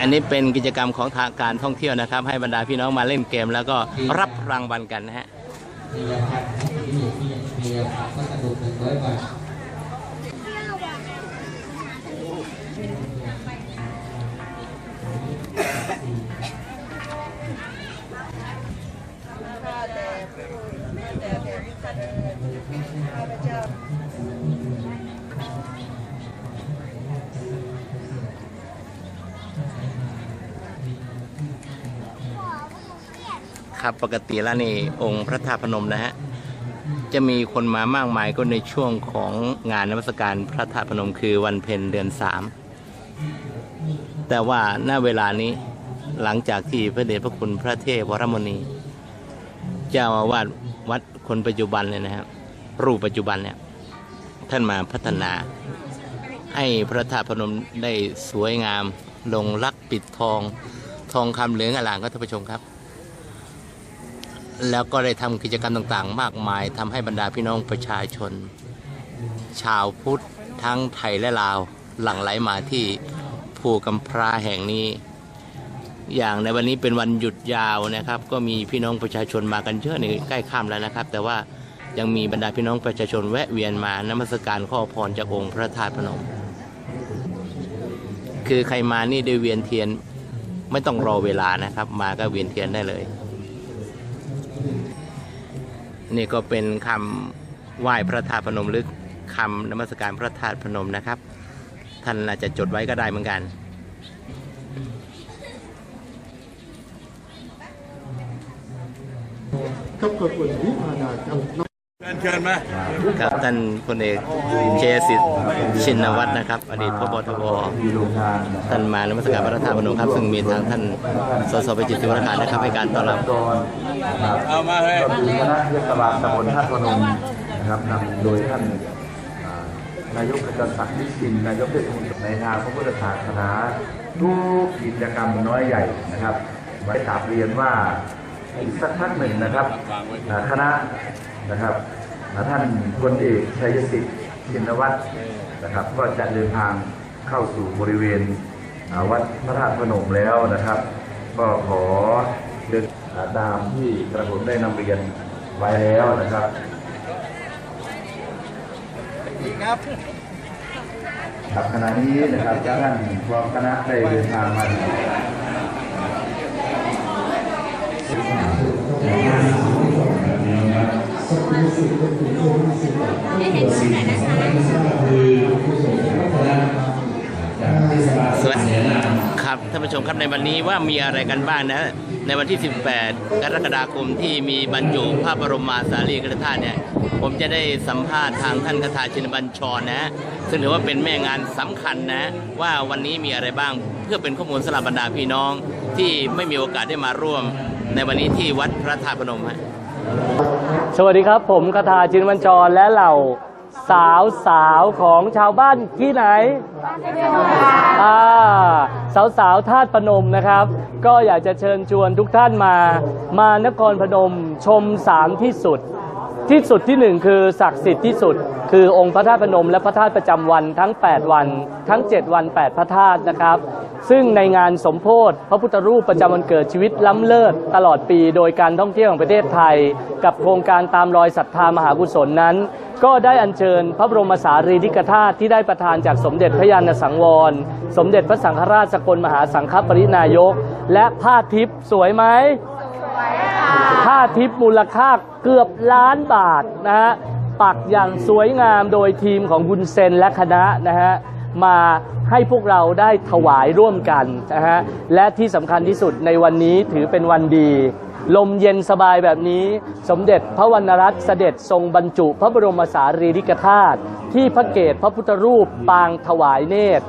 อันนี้เป็นกิจกรรมของทางการท่องเที่ยวนะครับ ให้บรรดาพี่น้องมาเล่นเกม แล้วก็รับรางวัลกันนะฮะมียาพันธุ์ที่มีที่มียา นข้าพเจ้าครับ ปกติแล้วนี่องค์พระธาตุพนมนะฮะจะมีคนมามากมายก็ในช่วงของงานนมัสการพระธาตุพนมคือวันเพ็ญเดือนสามแต่ว่าณเวลานี้หลังจากที่พระเดชพระคุณพระเทพวรมุนีเจ้าอาวาสวัดคนปัจจุบันเลยนะครับรูปปัจจุบันเนี่ยท่านมาพัฒนา ให้พระธาตุพนมได้สวยงามลงลักปิดทอง ทองคำเหลืองอลามครับท่านผู้ชมครับ แล้วก็ได้ทำกิจกรรมต่างๆ มากมายทำให้บรรดาพี่น้องประชาชน ชาวพุทธทั้งไทยและลาวหลั่งไหลมาที่ภูกำพร้าแห่งนี้ อย่างในวันนี้เป็นวันหยุดยาวนะครับ ก็มีพี่น้องประชาชนมากันเยอะในใกล้ค่ำแล้วนะครับ แต่ว่ายังมีบรรดาพี่น้องประชาชนแวะเวียนมานมัสการข้อพรจากองค์พระธาตุพนม คือใครมานี่ได้เวียนเทียนไม่ต้องรอเวลานะครับ มาก็เวียนเทียนได้เลย นี่ก็เป็นคำไหว้พระธาตุพนมหรือคำนมัสการพระธาตุพนมนะครับ ท่านอาจจะจดไว้ก็ได้เหมือนกันกับขบวนวิพาดาครับเชิญมาครับท่านพลเอกเชสิทชินวัตรนะครับ อดีตพบทบท่านมานมัสการพระธาตุพนมครับ ซึ่งมีทางท่านสสไปจิตติวรการนะครับให้การต้อนรับ เอามาเฮ้ยก็คือคณะเทศบาลตำบลท่าตุพนมนะครับนำโดยท่านนายกประจันศักดิ์นิสินนายกเทศมนตรีในทางพระพุทธศาสนาทุกกิจกรรมน้อยใหญ่นะครับไว้กราบเรียนว่าอีกสักพักหนึ่งนะครับคณะนะครับท่านพลเอกชัยสิทธิ์ชินวัตรนะครับ ก็จะเดินทางเข้าสู่บริเวณวัดพระธาตุพนมแล้วนะครับ ก็ขอเดิน ตามที่กระผมได้นำเรียนไว้แล้วนะครับครับขณะนี้นะครับท่านพร้อมคณะได้เดินทางมาถึงสวัสดีครับท่านผู้ชมครับในวันนี้ว่ามีอะไรกันบ้างนะ ในวันที่ 18 กรกฎาคมที่มีบรรจุพระบรมมาสารีริกธาตุเนี่ยผมจะได้สัมภาษณ์ทางท่านคาถาชินบัญชรนะ ซึ่งถือว่าเป็นแม่งานสำคัญนะ ว่าวันนี้มีอะไรบ้างเพื่อเป็นข้อมูลสำหรับบรรดาพี่น้อง ที่ไม่มีโอกาสได้มาร่วม ในวันนี้ที่วัดพระธาตุพนมฮะสวัสดีครับ ผมคาถาชินวันจรและเหล่า สาวสาวของชาวบ้านที่ไหนอ่าสาวสาวๆธาตุพนมนะครับ ก็อยากจะเชิญชวนทุกท่านมา มานครพนมชมสามที่สุด ที่สุดที่หนึ่งคือศักดิ์สิทธิ์ที่สุด คือองค์พระธาตุพนม และพระธาตุประจำวันทั้ง 8 วัน ทั้ง 7 วัน 8 พระธาตุนะครับ ซึ่งในงานสมโพธิพระพุทธรูปประจำวันเกิดชีวิตล้ำเลิศตลอดปี โดยการท่องเที่ยวของประเทศไทย กับโครงการตามรอยศรัทธามหากุศลนั้น ก็ได้อัญเชิญพระบรมสารีริกธาตุที่ได้ประทานจากสมเด็จพระยาณสังวร สมเด็จพระสังฆราชสกลมหาสังฆปรินายก และผ้าทิพย์สวยไหมค่าทิปมูลค่าเกือบล้านบาทนะฮะปักอย่างสวยงามโดยทีมของบุญเซนและคณะนะฮะมาให้พวกเราได้ถวายร่วมกันนะฮะและที่สำคัญที่สุดในวันนี้ถือเป็นวันดี ลมเย็นสบายแบบนี้ สมเด็จพระวรรณรัตน์เสด็จทรงบรรจุพระบรมสารีริกธาตุที่พระเกศพระพุทธรูปปางถวายเนตร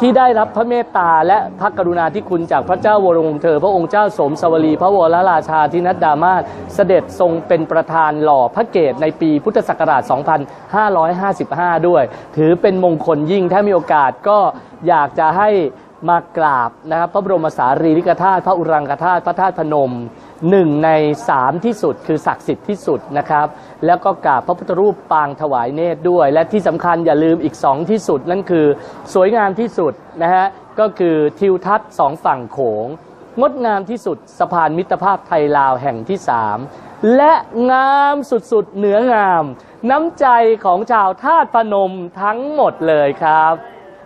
ที่ได้รับพระเมตตาและพระกรุณาธิคุณจากพระเจ้าวรวงเธอ พระองค์เจ้าสมสวลีพระวรราชาธินัดดามาศเสด็จทรงเป็นประธานหล่อพระเกศในปีพุทธศักราช 2555 ด้วย ถือเป็นมงคลยิ่งถ้ามีโอกาสก็อยากจะให้ มากราบนะครับพระบรมสารีริกธาตุพระอุรังคธาตุพระธาตุพนมหนึ่งในสามที่สุดคือศักดิ์สิทธิ์ที่สุดนะครับ แล้วก็กราบพระพุทธรูปปางถวายเนตรด้วย และที่สำคัญอย่าลืมอีกสองที่สุด นั่นคือสวยงามที่สุดนะฮะก็คือทิวทัศน์สองฝั่งโขง งดงามที่สุดสะพานมิตรภาพไทยลาวแห่งที่สามและงามสุดๆเหนืองาม น้ำใจของชาวธาตุพนมทั้งหมดเลยครับ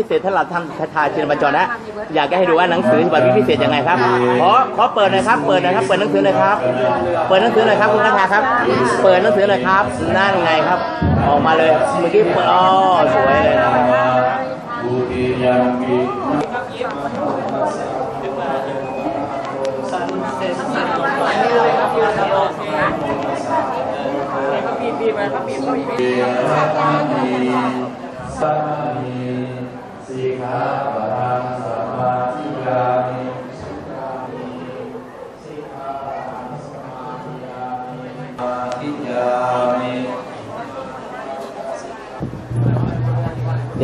ิเศษท่านหลับท่านคาชินบัญจรนะ อยากให้ดูว่าหนังสือฉบับพิเศษยังไงครับ ขอขอเปิดหน่อยครับ เปิดหน่อยครับ เปิดหนังสือหน่อยครับ เปิดหนังสือหน่อยครับคุณคาถาครับ เปิดหนังสือหน่อยครับ นั่นไงครับ ออกมาเลย เมื่อกี้เปิดอ๋อสวยเลยนะครับสี ขาปะทังสัมมาทิฏฐานิ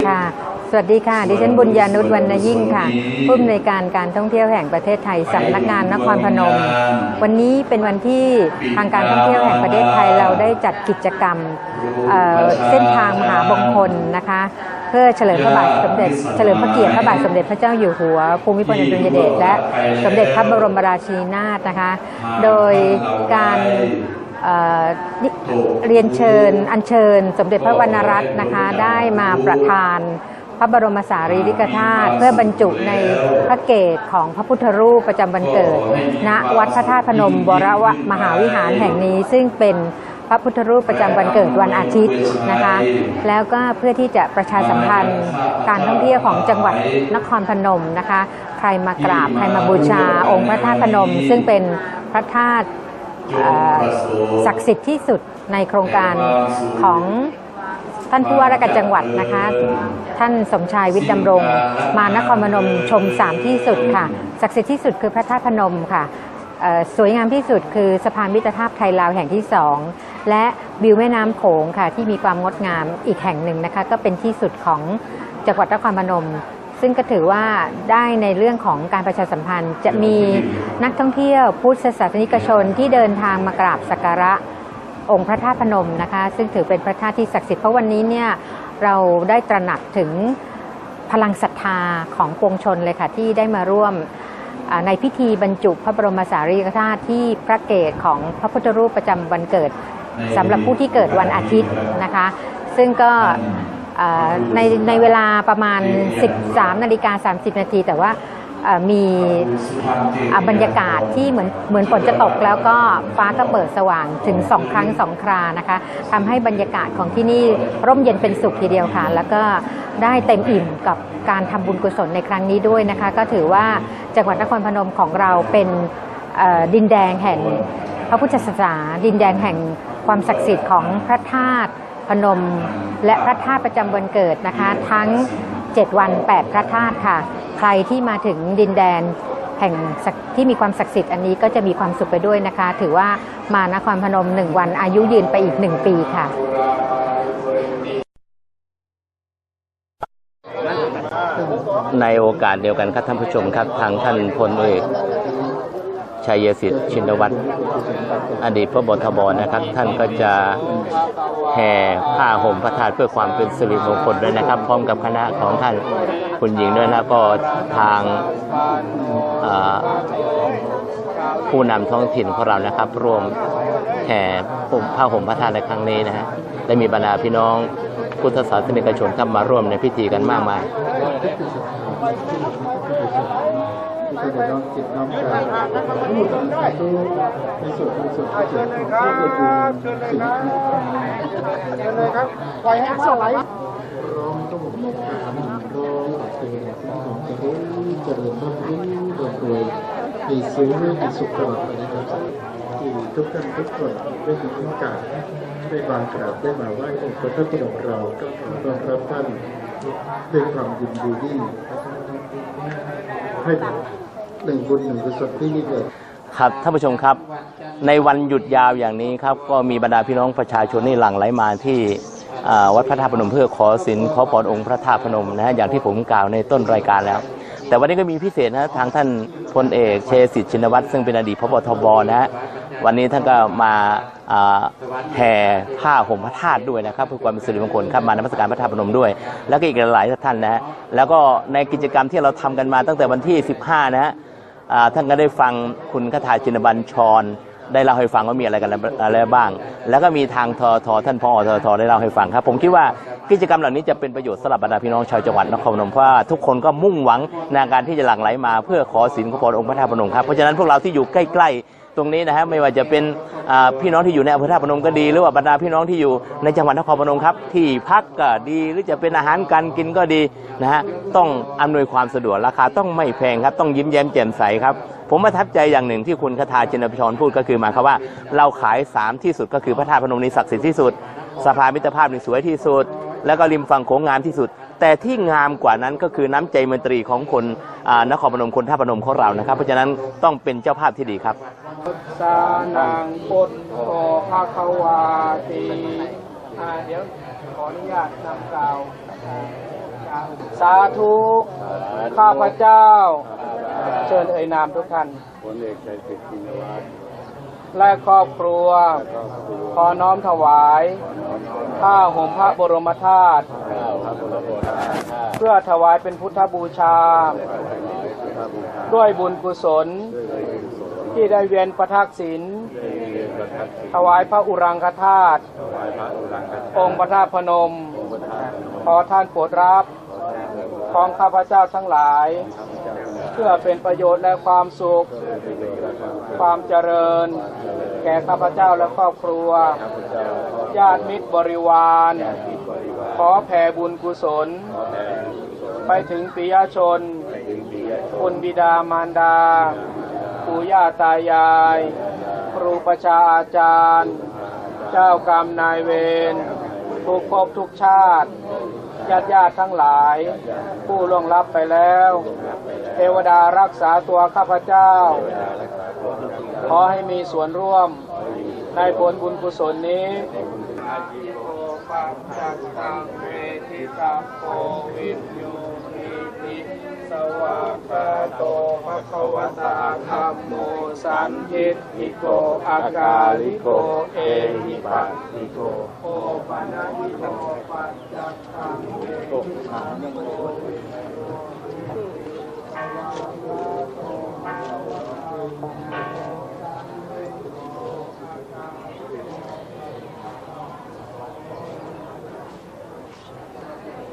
ค่ะ สวัสดีค่ะ ดิฉันบุญญานุชวรรณยิ่งค่ะผู้อำนวยการการท่องเที่ยวแห่งประเทศไทยสำนักงานนครพนม วันนี้เป็นวันที่ทางการท่องเที่ยวแห่งประเทศไทยเราได้จัดกิจกรรมเส้นทางมหามงคลนะคะ พื่อเฉลิมพระบาทสมเด็จเฉลิมพระเกียรติพระบาทสมเด็จพระเจ้าอยู่หัว ภูมิพลอดุลยเดชและสมเด็จพระบรมราชินีนาถนะคะ โดยการเอ่อนิเรียนเชิญอัญเชิญ สมเด็จพระวรรณรัตน์นะคะได้มาประทานพระบรมสารีริกธาตุเพื่อบรรจุในพระเกศของพระพุทธรูปประจำวันเกิด ณวัดพระธาตุพนมวรวมหาวิหารแห่งนี้ซึ่งเป็น พระพุทธรูปประจำวันเกิดวันอาทิตย์นะคะ แล้วก็เพื่อที่จะประชาสัมพันธ์การท่องเที่ยวของจังหวัดนครพนมนะคะ ใครมากราบใครมาบูชาองค์พระธาตุพนม ซึ่งเป็นพระธาตุศักดิ์สิทธิ์ที่สุดในโครงการของท่านผู้ว่าราชการจังหวัดนะคะ ท่านสมชายวิทย์ดำรง มานครพนมชมสามที่สุดค่ะศักดิ์สิทธิ์ที่สุดคือพระธาตุพนมค่ะ สวยงามที่สุดคือสะพานมิตรภาพไทยลาวแห่งที่สองและวิวแม่น้ำโขงค่ะที่มีความงดงามอีกแห่งหนึ่งนะคะ ก็เป็นที่สุดของจังหวัดนครพนม ซึ่งก็ถือว่าได้ในเรื่องของการประชาสัมพันธ์ จะมีนักท่องเที่ยวพุทธศาสนิกชนที่เดินทางมากราบสักการะองค์พระธาตุพนมนะคะ ซึ่งถือเป็นพระธาตุที่ศักดิ์สิทธิ์เพราะวันนี้เนี่ยเราได้ตระหนักถึงพลังศรัทธาของปวงชนเลยค่ะที่ได้มาร่วม ในพิธีบรรจุพระบรมสารีริกธาตุที่พระเกศของพระพุทธรูปประจำวันเกิดสำหรับผู้ที่เกิดวันอาทิตย์นะคะ ซึ่งก็อ่าในในเวลาประมาณ 13นาฬิกา30นาทีแต่ว่าอ่า มีบรรยากาศที่เหมือนเหมือนฝนจะตกแล้วก็ฟ้าก็เปิดสว่างถึง2ครั้ง2ครานะคะทำให้บรรยากาศของที่นี่ร่มเย็นเป็นสุขทีเดียวค่ะ แล้วก็ได้เต็มอิ่มกับการทำบุญกุศลในครั้งนี้ด้วยนะคะ ก็ถือว่าจังหวัดนครพนมของเราเป็นดินแดงแห่งพระพุทธศาสนาดินแดงแห่งความศักดิ์สิทธิ์ของพระธาตุพนม และพระธาตุประจำวันเกิดนะคะ ทั้ง 7 วัน 8 พระธาตุค่ะ รที่มาถึงดินแดนแห่งที่มีความศักดิ์สิทธิ์อันนี้ก็จะมีความสุขไปด้วยนะคะ ถือว่ามานครพนมหนึ่งวันอายุยืนไปอีกหนึ่งปีค่ะในโอกาสเดียวกันครับท่านผู้ชมครับทางท่านพลเอก ชัยสิทธิ์ชินวัตรอดีตพระบทบนะครับ ท่านก็จะแห่ผ้าห่มพระธาตุเพื่อความเป็นสิริมงคลด้วยนะครับ พร้อมกับคณะของท่านคุณหญิงด้วยนะก็ทางผู้นำท้องถิ่นของเรานะครับ ร่วมแห่ผ้าห่มพระธาตุในครั้งนี้นะฮะได้มีบรรดาพี่น้องพุทธศาสนิกชนเข้ามาร่วมในพิธีกันมากมาย ที่จะน้อมจิตน้อมใจรู้กับสาธุในส่วนในส่วนที่จะของที่จะดูสิ่งที่เชิญเลยครับปล่อยให้สไลด์ร้องต้องมีการร้องตัดเตือนของจะรู้เจริญรุ่งรุ่งรวยรวยมีซื้อมีสุขตลอดไปนะครับที่ทุกท่านทุกคนได้มีโอกาสได้มากราบได้มาไหว้องค์พระธาตุพนมเราก็ขอต้อนรับท่านด้วยความยินดียิ่ให้ หนึ่งบุญหนึ่งกุศลที่ยิ่งใหญ่ครับท่านผู้ชมครับในวันหยุดยาวอย่างนี้ครับก็มีบรรดาพี่น้องประชาชนนี่หลั่งไหลมาที่วัดพระธาตุพนมเพื่อขอสินขอพรองค์พระธาตุพนมนะฮะอย่างที่ผมกล่าวในต้นรายการแล้ว แต่วันนี้ก็มีพิเศษนะทางท่านพลเอกเชษฐิตชินวัตรซึ่งเป็นอดีตพบทบนะฮะวันนี้ท่านก็มาแห่ผ้าห่มพระธาตุด้วยนะครับเพื่อความเป็นสิริมงคลครับมานมัสการพระธาตุพนมด้วย แล้วก็อีกหลายท่านนะฮะแล้วก็ในกิจกรรมที่เราทำกันมาตั้งแต่วันที่ 15 นะฮะ ท่านก็ได้ฟังคุณคทาจินบัญชร ได้เล่าให้ฟังว่ามีอะไรกันอะไรบ้าง แล้วก็มีทางทอทอท่านพอทอทอได้เล่าให้ฟังครับ ผมคิดว่ากิจกรรมเหล่านี้จะเป็นประโยชน์สำหรับบรรดาพี่น้องชาวจังหวัดนครพนมเพราะทุกคนก็มุ่งหวังในการที่จะหลั่งไหลมา เพื่อขอสินขอพรองค์พระธาตุพนมครับเพราะฉะนั้นพวกเราที่อยู่ใกล้ๆ ตรงนี้นะฮะไม่ว่าจะเป็นพี่น้องที่อยู่ในอำเภอท่าพนมก็ดี หรือว่าบรรดาพี่น้องที่อยู่ในจังหวัดนครพนมครับที่พักก็ดีหรือจะเป็นอาหารการกินก็ดีนะฮะต้องอำนวยความสะดวกราคาต้องไม่แพงครับต้องยิ้มแย้มแจ่มใสครับผมประทับใจอย่างหนึ่งที่คุณคทาจินพชรพูดก็คือหมายความว่า เราขาย 3 ที่สุดก็คือพระธาตุพนมนี้ศักดิ์สิทธิ์ที่สุดสะพานมิตรภาพนี่สวยที่สุด แล้วก็ริมฝั่งโขงงามที่สุด แต่ที่งามกว่านั้นก็คือน้ำใจมนตรีของคนนครพนมคนท่าพนมของเรานะครับ เพราะฉะนั้นต้องเป็นเจ้าภาพที่ดีครับสานังพุทโธภาควาติอ่าเดี๋ยวขออนุญาตนำกล่าวสาธุข้าพเจ้า เชิญเอ่ยนามทุกท่านและครอบครัว ขอน้อมถวายผ้าห่มพระบรมธาตุ เพื่อถวายเป็นพุทธบูชา ด้วยบุญกุศล ที่ได้เวียนประทักษิณถวายพระอุรังคธาตุองค์พระธาตุพนม ขอท่านโปรดรับของข้าพเจ้าทั้งหลาย เพื่อเป็นประโยชน์และความสุข ความเจริญ แก่ข้าพเจ้าและครอบครัว ญาติมิตรบริวาร ขอแผ่บุญกุศล ไปถึงปิยชน คุณบิดามารดา ปู่ย่าตายาย ครูประชาอาจารย์ เจ้ากรรมนายเวรทุกภพทุกชาติญาติญาติทั้งหลาย ผู้ล่วงลับไปแล้ว เทวดารักษาตัวข้าพเจ้า ขอให้มีส่วนร่วมในผลบุญกุศลนี้ อาจิโอปัจจัตตังเวทิตาโควิดโยนิติสวากาโตภะคะวตาธัมโมสันทิฏฐิโกอากาลิโกเอหิปัสสิโกโอปัญญิโกปัจจัตตังเวทิตาโค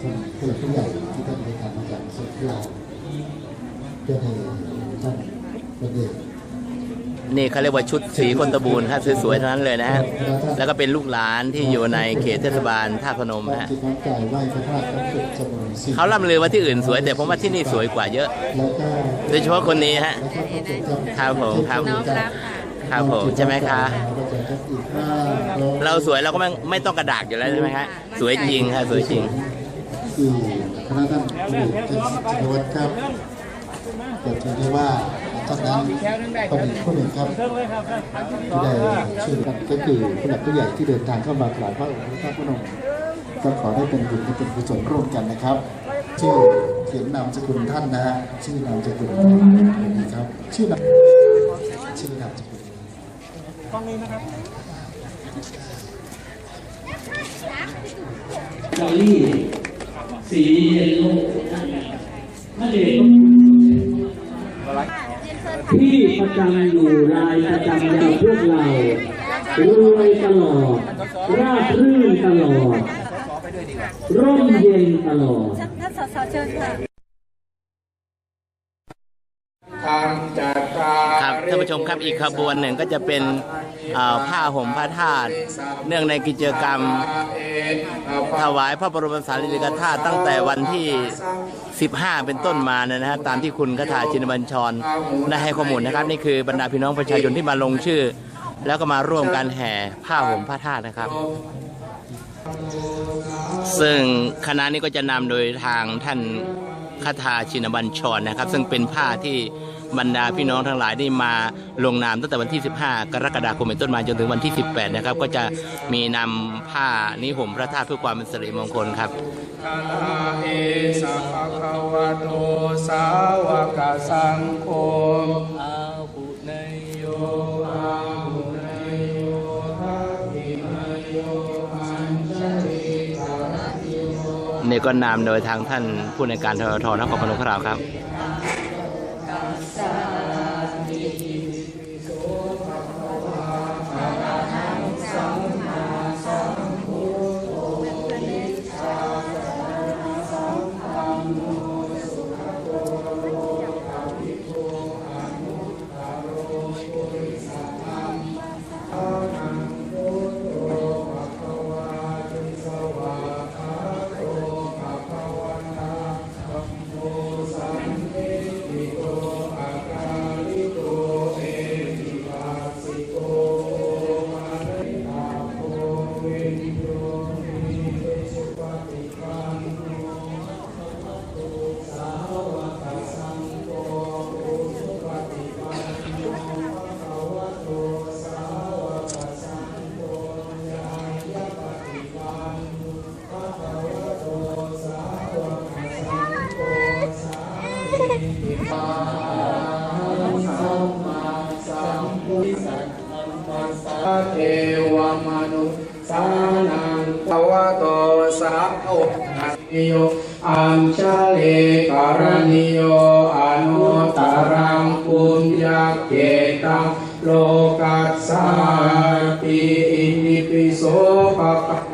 ผู้หลักผู้ใหญ่ที่ท่านได้ทำมาจากสุดเราเพื่อให้ท่านประเด็นนี่เขาเรียกว่าชุดสีคนตะบูนครับสวยๆทั้งนั้นเลยนะฮะแล้วก็เป็นลูกหลานที่อยู่ในเขตเทศบาลท่าพนมความฮะจิตน้ำใจไหว้พระธาตุน้ำสุดจำนวนสี่เขาล่ำลือว่าที่อื่นสวย แต่ผมว่าที่นี่สวยกว่าเยอะแล้วก็โดยเฉพาะคนนี้ฮะแล้วก็พระเจ้าครับผมครับน้องรับค่ะครับผมใช่ไหมคะพระเจ้าทัพอีกห้าร้อยเราสวยเราก็ไม่ไม่ต้องกระดากอยู่แล้วใช่ไหมฮะสวยจริงครับสวยจริง ที่คณะท่านผู้จิตวัฒน์ครับเกิดที่ที่ว่าท่านนั้นเป็นอีผู้หนึ่งครับที่ได้ชื่อกันก็คือผู้หลักผู้ใหญ่ที่เดินทางเข้ามากราบพระองค์พระธาตุพนมก็ขอได้เป็นบุญและเป็นกุศลร่วมกันนะครับชื่อเขียนนามสกุลท่านนะฮะชื่อนามสกุลนี่ครับ ชื่อนามชื่อนามสกุลลอรี่ สีเยลโล่นั่นเองที่ประจำอยู่รายประจำกับพวกเรารวยตลอด ราบรื่นตลอด ร่มเย็นตลอดท่านสสเชิญค่ะครับท่านผู้ชมครับอีกขบวนหนึ่งก็จะเป็น ผ้าห่มพระธาตุเนื่องในกิจกรรม ถวายพระบรมสารีริกธาตุตั้งแต่วันที่ 15 เป็นต้นมานะฮะตามที่คุณคาถาชินบัญชรได้ให้ข้อมูลนะครับ นี่คือบรรดาพี่น้องประชาชนที่มาลงชื่อ แล้วก็มาร่วมกันแห่ผ้าห่มพระธาตุนะครับ ซึ่งคณะนี้ก็จะนำโดยทางท่านคาถาชินบัญชรนะครับ ซึ่งเป็นผ้าที่ บรรดาพี่น้องทั้งหลายได้มาลงนามตั้งแต่วันที่ 15 กรกฎาคมเป็นต้นมาจนถึงวันที่ 18 นะครับ ก็จะมีนำผ้านี้ห่มพระธาตุเพื่อความเป็นสิริมงคลครับคาลาเอสะภะคะวะโตสาวกสังโฆอาหุเนโยอาหุเนโยทักขินโยอัญชลีนี่ก็นำโดยทางท่านผู้ในการททนครพนมของเราครับ